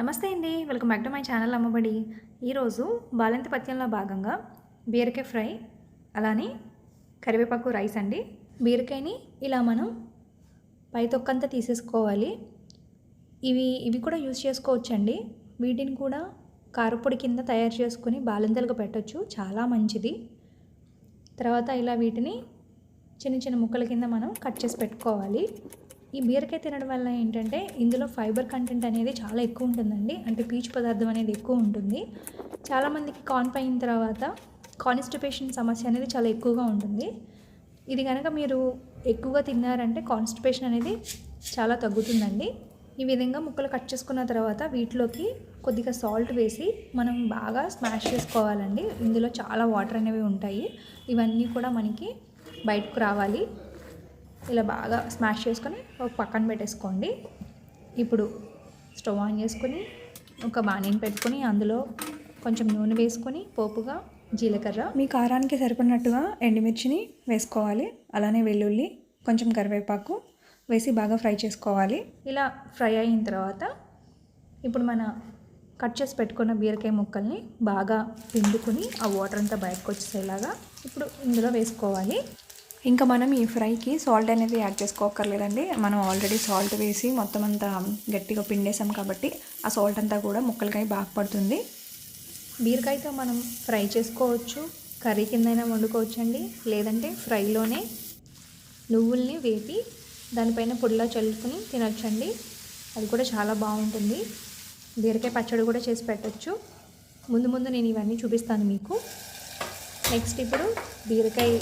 నమస్తే అండి. Welcome back to my channel Ammabadi. ఈరోజు బాలంతి పత్యంలో భాగంగా బీరకాయ ఫ్రై అలానే కరివేపాకు రైస్ అండి. బీరకాయని ఇలా మనం పై తొక్కంతా తీసేసుకోవాలి. ఇవి ఇవి కూడా యూస్ చేసుకోవచ్చండి. వీటిని కూడా కారపొడి కింద తయారు చేసుకుని బాలింతలుగా పెట్టొచ్చు. చాలా మంచిది. తర్వాత ఇలా వీటిని చిన్న చిన్న ముక్కల కింద మనం కట్ చేసి పెట్టుకోవాలి. ఈ బీరకాయ తినడం వల్ల ఏంటంటే ఇందులో ఫైబర్ కంటెంట్ అనేది చాలా ఎక్కువ ఉంటుందండి. అంటే పీచు పదార్థం అనేది ఎక్కువ ఉంటుంది. చాలామందికి కాన్ అయిన తర్వాత కాన్స్టిపేషన్ సమస్య అనేది చాలా ఎక్కువగా ఉంటుంది. ఇది కనుక మీరు ఎక్కువగా తిన్నారంటే కాన్స్టిపేషన్ అనేది చాలా తగ్గుతుందండి. ఈ విధంగా ముక్కలు కట్ చేసుకున్న తర్వాత వీటిలోకి కొద్దిగా సాల్ట్ వేసి మనం బాగా స్మాష్ చేసుకోవాలండి. ఇందులో చాలా వాటర్ అనేవి ఉంటాయి. ఇవన్నీ కూడా మనకి బయటకు రావాలి. ఇలా బాగా స్మాష్ చేసుకొని ఒక పక్కన పెట్టేసుకోండి. ఇప్పుడు స్టవ్ ఆన్ చేసుకొని ఒక బాణీని పెట్టుకొని అందులో కొంచెం నూనె వేసుకొని పోపుగా జీలకర్ర. మీ కారానికి సరిపడినట్టుగా ఎండుమిర్చిని వేసుకోవాలి. అలానే వెల్లుల్లి కొంచెం కరివేపాకు వేసి బాగా ఫ్రై చేసుకోవాలి. ఇలా ఫ్రై అయిన తర్వాత ఇప్పుడు మన కట్ చేసి పెట్టుకున్న బీరకాయ ముక్కల్ని బాగా పిండుకొని ఆ వాటర్ అంతా బయటకు వచ్చేసేలాగా ఇప్పుడు ఇందులో వేసుకోవాలి. ఇంకా మనం ఈ ఫ్రైకి సాల్ట్ అనేది యాడ్ చేసుకోకర్లేదండి మనం ఆల్రెడీ సాల్ట్ వేసి మొత్తం అంతా గట్టిగా పిండేసాం కాబట్టి ఆ సాల్ట్ అంతా కూడా ముక్కలకాయ బాగా పడుతుంది. బీరకాయతో మనం ఫ్రై చేసుకోవచ్చు. కర్రీ కిందైనా వండుకోవచ్చండి. లేదంటే ఫ్రైలోనే నువ్వుల్ని వేపి దానిపైన పొడిలా చల్లుకుని తినొచ్చండి. అది కూడా చాలా బాగుంటుంది. బీరకాయ పచ్చడి కూడా చేసి పెట్టచ్చు. ముందు ముందు నేను ఇవన్నీ చూపిస్తాను మీకు. నెక్స్ట్ ఇప్పుడు బీరకాయ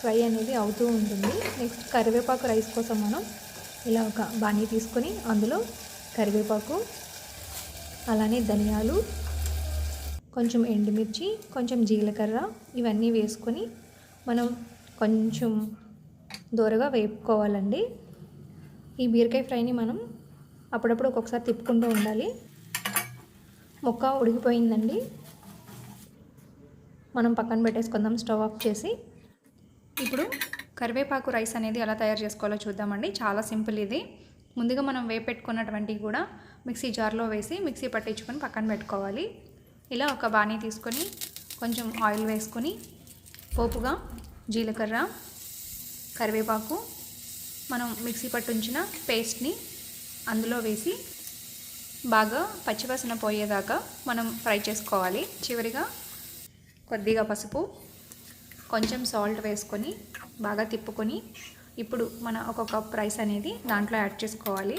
ఫ్రై అనేది అవుతూ ఉంటుంది. నెక్స్ట్ కరివేపాకు రైస్ కోసం మనం ఇలా ఒక బాణీ తీసుకొని అందులో కరివేపాకు అలానే ధనియాలు కొంచెం ఎండుమిర్చి కొంచెం జీలకర్ర ఇవన్నీ వేసుకొని మనం కొంచెం దూరగా వేపుకోవాలండి. ఈ బీరకాయ ఫ్రైని మనం అప్పుడప్పుడు ఒక్కొక్కసారి తిప్పుకుంటూ ఉండాలి. ముక్క ఉడికిపోయిందండి. మనం పక్కన పెట్టేసుకుందాం స్టవ్ ఆఫ్ చేసి. ఇప్పుడు కరివేపాకు రైస్ అనేది ఎలా తయారు చేసుకోవాలో చూద్దామండి. చాలా సింపుల్ ఇది. ముందుగా మనం వేపెట్టుకున్నటువంటివి కూడా మిక్సీ జార్లో వేసి మిక్సీ పట్టించుకొని పక్కన పెట్టుకోవాలి. ఇలా ఒక బాణీ తీసుకొని కొంచెం ఆయిల్ వేసుకొని పోపుగా జీలకర్ర కరివేపాకు మనం మిక్సీ పట్టుంచిన పేస్ట్ని అందులో వేసి బాగా పచ్చివాసన పోయేదాకా మనం ఫ్రై చేసుకోవాలి. చివరిగా కొద్దిగా పసుపు కొంచెం సాల్ట్ వేసుకొని బాగా తిప్పుకొని ఇప్పుడు మన ఒక కప్ రైస్ అనేది దాంట్లో యాడ్ చేసుకోవాలి.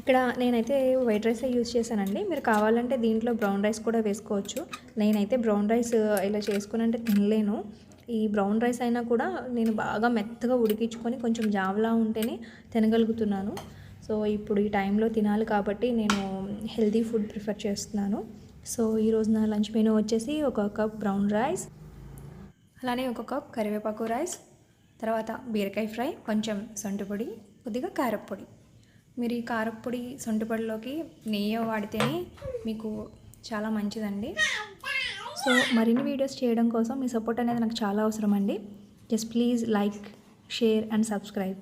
ఇక్కడ నేనైతే వైట్ రైస్ యూజ్ చేశానండి. మీరు కావాలంటే దీంట్లో బ్రౌన్ రైస్ కూడా వేసుకోవచ్చు. నేనైతే బ్రౌన్ రైస్ ఇలా చేసుకుని అంటే తినలేను. ఈ బ్రౌన్ రైస్ అయినా కూడా నేను బాగా మెత్తగా ఉడికించుకొని కొంచెం జావలా ఉంటేనే తినగలుగుతున్నాను. సో ఇప్పుడు ఈ టైంలో తినాలి కాబట్టి నేను హెల్తీ ఫుడ్ ప్రిఫర్ చేస్తున్నాను. సో ఈరోజు నా లంచ్ మెనూ వచ్చేసి ఒక కప్ బ్రౌన్ రైస్ అలానే ఒక కప్ కరివేపాకు రైస్ తర్వాత బీరకాయ ఫ్రై కొంచెం సొంటిపొడి కొద్దిగా కారప్పొడి. మీరు ఈ కారప్పొడి సొంటిపొడిలోకి నెయ్యి వాడితేనే మీకు చాలా మంచిదండి. సో మరిన్ని వీడియోస్ చేయడం కోసం మీ సపోర్ట్ అనేది నాకు చాలా అవసరం అండి just please like share and subscribe